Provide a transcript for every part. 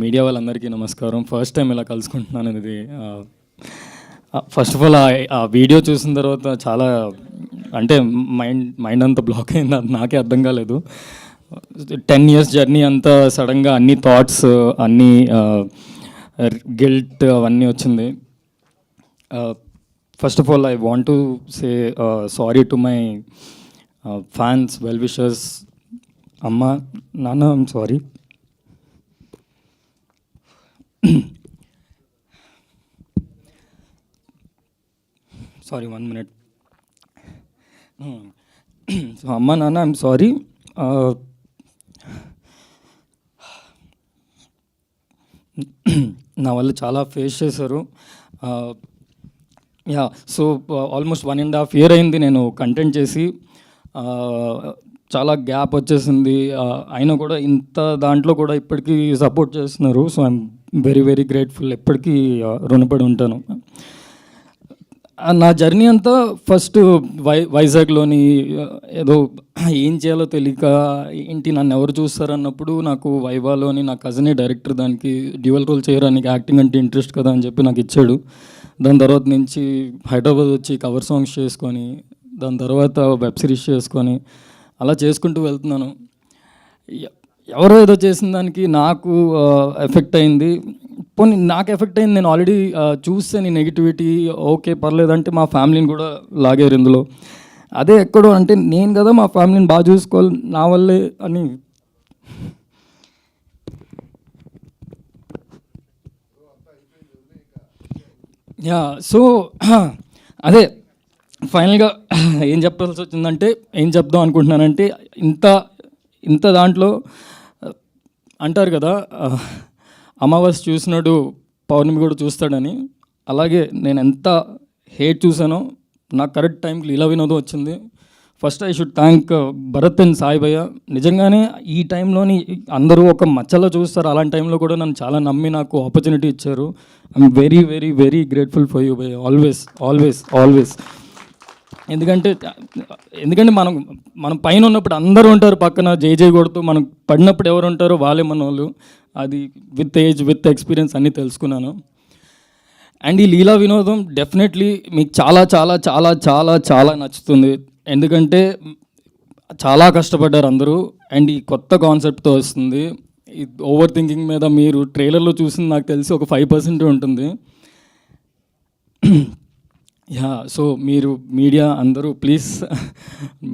Media వాళ్ళందరికీ నమస్కారం. First time ఇలా కలుసుకుంటున్నాను ఇది ఫస్ట్ ఆఫ్ ఆల్ ఆ వీడియో చూసిన తర్వాత చాలా అంటే మైండ్ మైండ్ అంతా బ్లాక్ అయింది. అది నాకే అర్థం కాలేదు. టెన్ ఇయర్స్ జర్నీ అంతా సడన్గా అన్ని థాట్స్ అన్ని గిల్ట్ అవన్నీ వచ్చింది. First of all I want to say sorry to my fans well wishers అమ్మ నాన్న I'm sorry sorry one minute so అమ్మ నాన్న ఐమ్ సారీ నా వల్ల చాలా ఫేస్ చేశారు. Yeah so almost one and half year అయింది నేను కంటెంట్ చేసి. Uh, చాలా గ్యాప్ వచ్చేసింది. అయినా కూడా ఇంత దాంట్లో కూడా ఇప్పటికీ సపోర్ట్ చేస్తున్నారు. So I'm very very grateful ఎప్పటికీ రుణపడి ఉంటాను. నా జర్నీ అంతా ఫస్ట్ వై వైజాగ్లోని ఏదో ఏం చేయాలో తెలియక ఏంటి నన్ను ఎవరు చూస్తారు అన్నప్పుడు నాకు వైవాలోని నా కజినే డైరెక్టర్ దానికి డ్యూయల్ రోల్ చేయడానికి యాక్టింగ్ అంటే ఇంట్రెస్ట్ కదా అని చెప్పి నాకు ఇచ్చాడు. దాని తర్వాత నుంచి హైదరాబాద్ వచ్చి కవర్ సాంగ్స్ చేసుకొని దాని తర్వాత వెబ్ సిరీస్ చేసుకొని అలా చేసుకుంటూ వెళ్తున్నాను. ఎ- ఎవరో ఏదో చేసిన దానికి నాకు ఎఫెక్ట్ అయింది. పోనీ నాకు ఎఫెక్ట్ అయింది నేను ఆల్రెడీ చూస్తే నీ నెగిటివిటీ ఓకే పర్లేదంటే మా ఫ్యామిలీని కూడా లాగారు ఇందులో. అదే ఎక్కడో అంటే నేను కదా మా ఫ్యామిలీని బాగా చూసుకోవాలి నా వల్లే అని. యా సో అదే ఫైనల్గా ఏం చెప్పాల్సి వచ్చిందంటే ఏం చెప్దాం అనుకుంటున్నానంటే ఇంత ఇంత దాంట్లో అంటారు కదా అమావాస్య చూసినాడు పౌర్ణమి కూడా చూస్తాడని. అలాగే నేను ఎంత హేట్ చూసానో నా కరెక్ట్ టైంకి లీలా వినోదం వచ్చింది. First I should thank Bharat and Saibayya. నిజంగానే ఈ టైంలోని అందరూ ఒక మచ్చలో చూస్తారు. అలాంటి టైంలో కూడా నన్ను చాలా నమ్మి నాకు ఆపర్చునిటీ ఇచ్చారు. I'm very very very grateful for you by always always always ఎందుకంటే ఎందుకంటే మనం మనం పైన ఉన్నప్పుడు అందరూ ఉంటారు పక్కన జై జై కొడుతూ మనం పడినప్పుడు ఎవరు ఉంటారో వాళ్ళే మన వాళ్ళు అది విత్ ఏజ్ విత్ ఎక్స్పీరియన్స్ అన్నీ తెలుసుకున్నాను. అండ్ ఈ లీలా వినోదం డెఫినెట్లీ మీకు చాలా చాలా చాలా చాలా చాలా నచ్చుతుంది. ఎందుకంటే చాలా కష్టపడ్డారు అందరూ. అండ్ ఈ కొత్త కాన్సెప్ట్తో వస్తుంది. ఈ ఓవర్ థింకింగ్ మీద మీరు ట్రైలర్లో చూసింది నాకు తెలిసి ఒక ఫైవ్ పర్సెంట్ ఉంటుంది. యా సో మీరు మీడియా అందరూ ప్లీజ్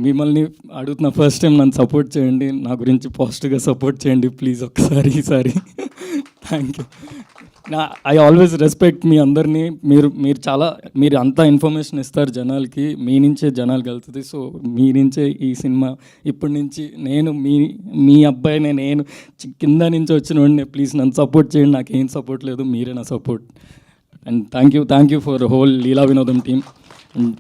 మిమ్మల్ని అడుగుతున్న ఫస్ట్ టైం నన్ను సపోర్ట్ చేయండి నా గురించి పాజిటివ్గా సపోర్ట్ చేయండి ప్లీజ్ ఒకసారి ఈసారి థ్యాంక్ యూ నా ఐ ఆల్వేస్ రెస్పెక్ట్ మీ అందరినీ. మీరు మీరు చాలా మీరు అంతా ఇన్ఫర్మేషన్ ఇస్తారు జనాలకి. మీ నుంచే జనాలకు వెళ్తుంది సో మీ నుంచే ఈ సినిమా ఇప్పటి నుంచి నేను మీ మీ అబ్బాయినే నేను కింద నుంచి వచ్చిన వాడిని ప్లీజ్ నన్ను సపోర్ట్ చేయండి. నాకు ఏం సపోర్ట్ లేదు మీరే నా support And thank you, thank you for the whole Leela Vinodam team. And